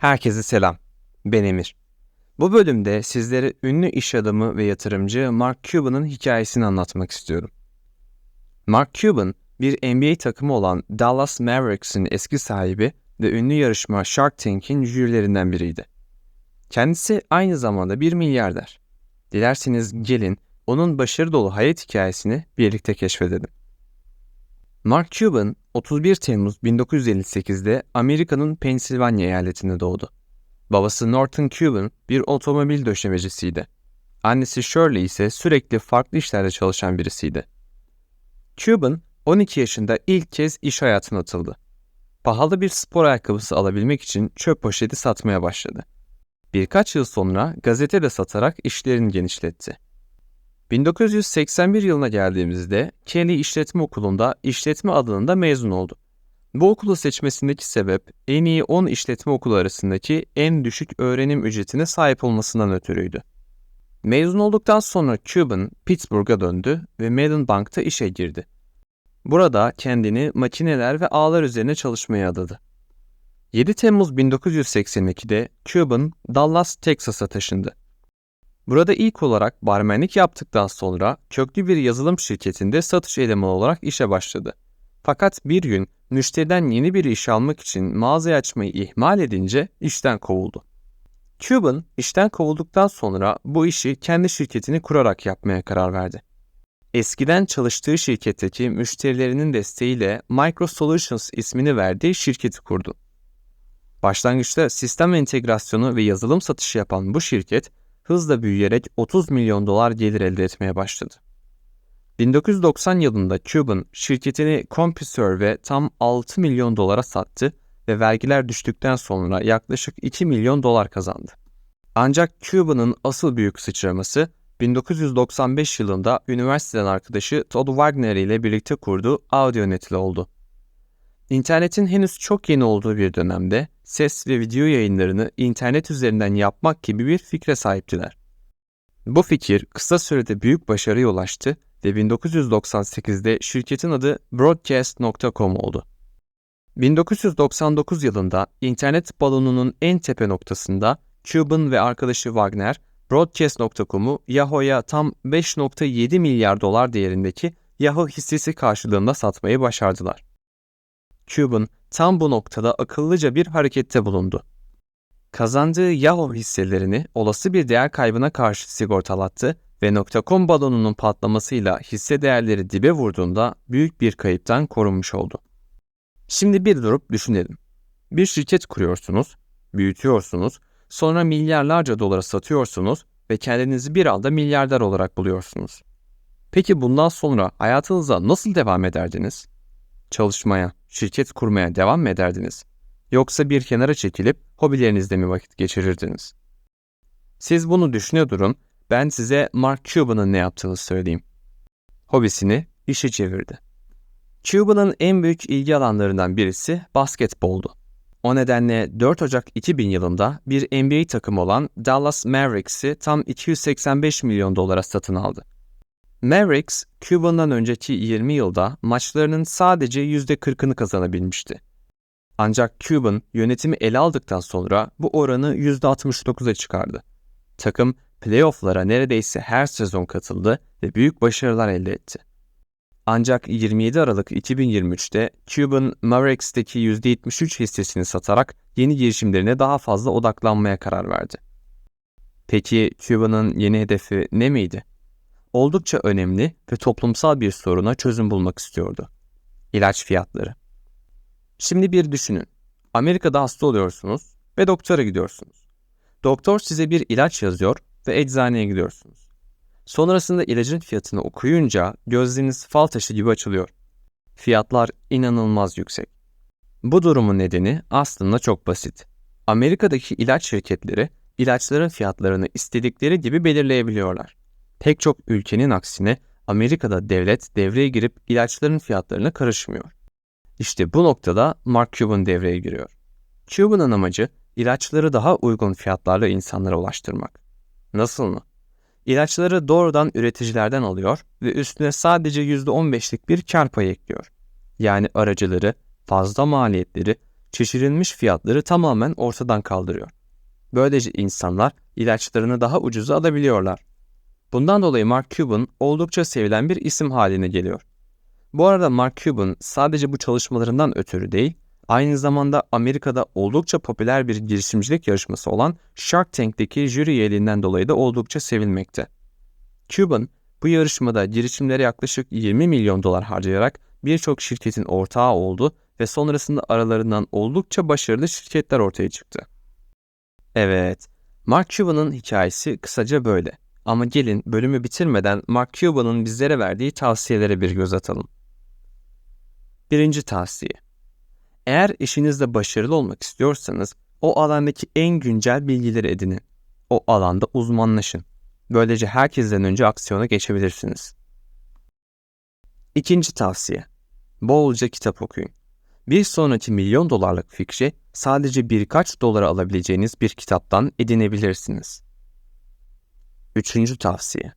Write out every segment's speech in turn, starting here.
Herkese selam. Ben Emir. Bu bölümde sizlere ünlü iş adamı ve yatırımcı Mark Cuban'ın hikayesini anlatmak istiyorum. Mark Cuban, bir NBA takımı olan Dallas Mavericks'in eski sahibi ve ünlü yarışma Shark Tank'in jürilerinden biriydi. Kendisi aynı zamanda bir milyarder. Dilerseniz gelin onun başarı dolu hayat hikayesini birlikte keşfedelim. Mark Cuban 31 Temmuz 1958'de Amerika'nın Pensilvanya eyaletinde doğdu. Babası Norton Cuban bir otomobil döşemecisiydi. Annesi Shirley ise sürekli farklı işlerde çalışan birisiydi. Cuban 12 yaşında ilk kez iş hayatına atıldı. Pahalı bir spor ayakkabısı alabilmek için çöp poşeti satmaya başladı. Birkaç yıl sonra gazete de satarak işlerini genişletti. 1981 yılına geldiğimizde Kelly İşletme Okulu'nda işletme alanında mezun oldu. Bu okulu seçmesindeki sebep en iyi 10 işletme okulu arasındaki en düşük öğrenim ücretine sahip olmasından ötürüydü. Mezun olduktan sonra Cuban Pittsburgh'a döndü ve Mellon Bank'ta işe girdi. Burada kendini makineler ve ağlar üzerine çalışmaya adadı. 7 Temmuz 1982'de Cuban Dallas, Texas'a taşındı. Burada ilk olarak barmenlik yaptıktan sonra köklü bir yazılım şirketinde satış elemanı olarak işe başladı. Fakat bir gün müşteriden yeni bir iş almak için mağaza açmayı ihmal edince işten kovuldu. Cuban işten kovulduktan sonra bu işi kendi şirketini kurarak yapmaya karar verdi. Eskiden çalıştığı şirketteki müşterilerinin desteğiyle Micro Solutions ismini verdiği şirketi kurdu. Başlangıçta sistem entegrasyonu ve yazılım satışı yapan bu şirket hızla büyüyerek 30 milyon dolar gelir elde etmeye başladı. 1990 yılında Cuban şirketini CompuServe'e tam 6 milyon dolara sattı ve vergiler düştükten sonra yaklaşık 2 milyon dolar kazandı. Ancak Cuban'ın asıl büyük sıçraması 1995 yılında üniversiteden arkadaşı Todd Wagner ile birlikte kurduğu AudioNet ile oldu. İnternetin henüz çok yeni olduğu bir dönemde ses ve video yayınlarını internet üzerinden yapmak gibi bir fikre sahiptiler. Bu fikir kısa sürede büyük başarıya ulaştı ve 1998'de şirketin adı Broadcast.com oldu. 1999 yılında internet balonunun en tepe noktasında Cuban ve arkadaşı Wagner, Broadcast.com'u Yahoo'ya tam 5.7 milyar dolar değerindeki Yahoo hissesi karşılığında satmayı başardılar. Cuban tam bu noktada akıllıca bir harekette bulundu. Kazandığı Yahoo hisselerini olası bir değer kaybına karşı sigortalattı ve .com balonunun patlamasıyla hisse değerleri dibe vurduğunda büyük bir kayıptan korunmuş oldu. Şimdi bir durup düşünelim. Bir şirket kuruyorsunuz, büyütüyorsunuz, sonra milyarlarca dolara satıyorsunuz ve kendinizi bir anda milyarder olarak buluyorsunuz. Peki bundan sonra hayatınıza nasıl devam ederdiniz? Çalışmaya, şirket kurmaya devam mı ederdiniz? Yoksa bir kenara çekilip hobilerinizde mi vakit geçirirdiniz? Siz bunu düşünüyor durun, ben size Mark Cuban'ın ne yaptığını söyleyeyim. Hobisini işe çevirdi. Cuban'ın en büyük ilgi alanlarından birisi basketboldu. O nedenle 4 Ocak 2000 yılında bir NBA takımı olan Dallas Mavericks'i tam 285 milyon dolara satın aldı. Mavericks, Cuban'dan önceki 20 yılda maçlarının sadece %40'ını kazanabilmişti. Ancak Cuban yönetimi ele aldıktan sonra bu oranı %69'a çıkardı. Takım playoff'lara neredeyse her sezon katıldı ve büyük başarılar elde etti. Ancak 27 Aralık 2023'te Cuban Mavericks'teki %73 hissesini satarak yeni girişimlerine daha fazla odaklanmaya karar verdi. Peki Cuban'ın yeni hedefi ne miydi? Oldukça önemli ve toplumsal bir soruna çözüm bulmak istiyordu. İlaç fiyatları. Şimdi bir düşünün. Amerika'da hasta oluyorsunuz ve doktora gidiyorsunuz. Doktor size bir ilaç yazıyor ve eczaneye gidiyorsunuz. Sonrasında ilacın fiyatını okuyunca gözleriniz fal taşı gibi açılıyor. Fiyatlar inanılmaz yüksek. Bu durumun nedeni aslında çok basit. Amerika'daki ilaç şirketleri ilaçların fiyatlarını istedikleri gibi belirleyebiliyorlar. Pek çok ülkenin aksine Amerika'da devlet devreye girip ilaçların fiyatlarına karışmıyor. İşte bu noktada Mark Cuban devreye giriyor. Cuban'ın amacı ilaçları daha uygun fiyatlarla insanlara ulaştırmak. Nasıl mı? İlaçları doğrudan üreticilerden alıyor ve üstüne sadece %15'lik bir kar payı ekliyor. Yani aracıları, fazla maliyetleri, şişirilmiş fiyatları tamamen ortadan kaldırıyor. Böylece insanlar ilaçlarını daha ucuza alabiliyorlar. Bundan dolayı Mark Cuban oldukça sevilen bir isim haline geliyor. Bu arada Mark Cuban sadece bu çalışmalarından ötürü değil, aynı zamanda Amerika'da oldukça popüler bir girişimcilik yarışması olan Shark Tank'teki jüri üyeliğinden dolayı da oldukça sevilmekte. Cuban, bu yarışmada girişimlere yaklaşık 20 milyon dolar harcayarak birçok şirketin ortağı oldu ve sonrasında aralarından oldukça başarılı şirketler ortaya çıktı. Evet, Mark Cuban'ın hikayesi kısaca böyle. Ama gelin bölümü bitirmeden Mark Cuban'ın bizlere verdiği tavsiyelere bir göz atalım. Birinci tavsiye. Eğer işinizde başarılı olmak istiyorsanız o alandaki en güncel bilgileri edinin. O alanda uzmanlaşın. Böylece herkesten önce aksiyona geçebilirsiniz. İkinci tavsiye. Bolca kitap okuyun. Bir sonraki milyon dolarlık fikri sadece birkaç dolara alabileceğiniz bir kitaptan edinebilirsiniz. Üçüncü tavsiye.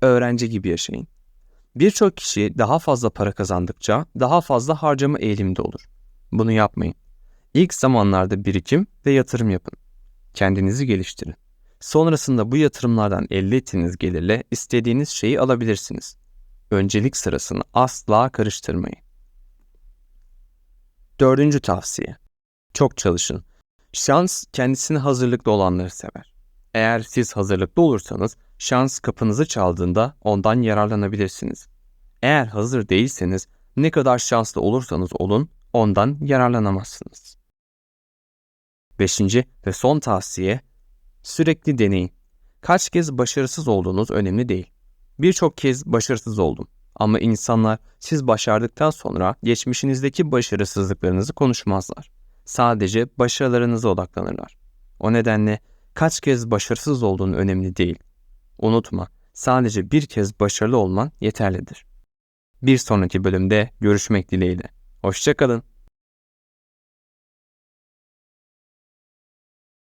Öğrenci gibi yaşayın. Birçok kişi daha fazla para kazandıkça daha fazla harcama eğilimde olur. Bunu yapmayın. İlk zamanlarda birikim ve yatırım yapın. Kendinizi geliştirin. Sonrasında bu yatırımlardan elde ettiğiniz gelirle istediğiniz şeyi alabilirsiniz. Öncelik sırasını asla karıştırmayın. Dördüncü tavsiye. Çok çalışın. Şans kendisine hazırlıklı olanları sever. Eğer siz hazırlıklı olursanız şans kapınızı çaldığında ondan yararlanabilirsiniz. Eğer hazır değilseniz ne kadar şanslı olursanız olun ondan yararlanamazsınız. Beşinci ve son tavsiye sürekli deneyin. Kaç kez başarısız olduğunuz önemli değil. Birçok kez başarısız oldum. Ama insanlar siz başardıktan sonra geçmişinizdeki başarısızlıklarınızı konuşmazlar. Sadece başarılarınıza odaklanırlar. O nedenle kaç kez başarısız olduğun önemli değil. Unutma, sadece bir kez başarılı olman yeterlidir. Bir sonraki bölümde görüşmek dileğiyle. Hoşçakalın.